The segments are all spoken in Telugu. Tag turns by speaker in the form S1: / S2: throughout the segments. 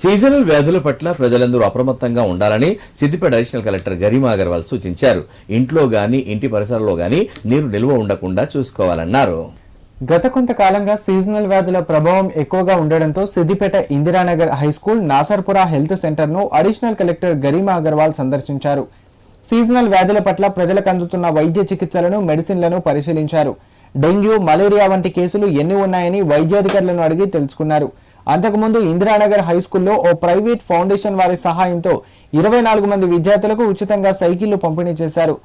S1: సీజనల్ వ్యాధుల పట్ల ప్రజలందరూ అప్రమత్తంగా ఉండాలని సిద్దిపేట అడిషనల్ కలెక్టర్ గరిమా అగర్వాల్ సూచించారు. ఇంట్లో గాని ఇంటి పరిసరాల్లో గాని నీరు నిల్వ ఉండకుండా చూసుకోవాలన్నారు.
S2: గత కొంతకాలంగా సీజనల్ వ్యాధుల ప్రభావం ఎక్కువగా ఉండడంతో Siddipet Indiranagar high school Nasarpura health సెంటర్ను అడిషనల్ కలెక్టర్ గరిమా అగర్వాల్ సందర్శించారు. సీజనల్ వ్యాధుల పట్ల ప్రజలకు అందుతున్న వైద్య చికిత్సలను మెడిసిన్లను పరిశీలించారు. డెంగ్యూ మలేరియా వంటి కేసులు ఎన్ని ఉన్నాయని వైద్యాధికారులను అడిగి తెలుసుకున్నారు. అంతకుముందు ఇందిరానగర్ హైస్కూల్లో ఓ ప్రైవేట్ ఫౌండేషన్ వారి సహాయంతో ఇరవై నాలుగు మంది విద్యార్థులకు ఉచితంగా సైకిళ్ళు పంపిణీ చేశారు.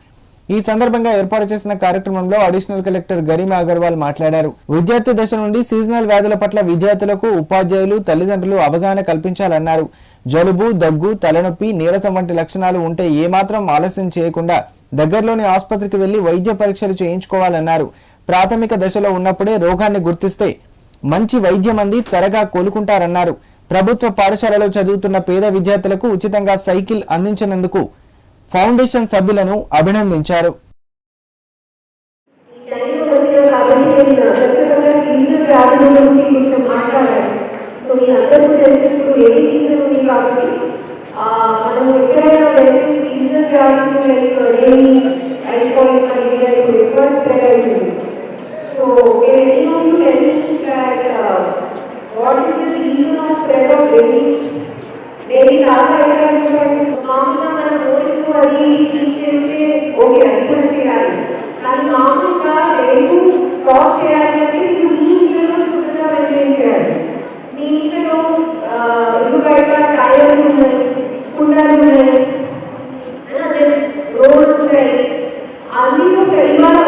S2: ఈ సందర్భంగా ఏర్పాటు చేసిన కార్యక్రమంలో అడిషనల్ కలెక్టర్ గరిమ అగర్వాల్ మాట్లాడారు. విద్యార్థి దశ నుండి సీజనల్ వ్యాధుల పట్ల విద్యార్థులకు ఉపాధ్యాయులు తల్లిదండ్రులు అవగాహన కల్పించాలన్నారు. జలుబు దగ్గు తలనొప్పి నీరసం వంటి లక్షణాలు ఉంటే ఏమాత్రం ఆలస్యం చేయకుండా దగ్గరలోని ఆసుపత్రికి వెళ్ళి వైద్య పరీక్షలు చేయించుకోవాలన్నారు. ప్రాథమిక దశలో ఉన్నప్పుడే రోగాన్ని గుర్తిస్తే మంచి వైద్యం అంది త్వరగా కోలుకుంటారన్నారు. ప్రభుత్వ పాఠశాలలో చదువుతున్న పేద విద్యార్థులకు ఉచితంగా సైకిల్ అందించినందుకు ఫౌండేషన్ సభ్యులను అభినందించారు.
S3: ఈ డైలీ లాగా ఎక్కడ చూడండి మామూలుగా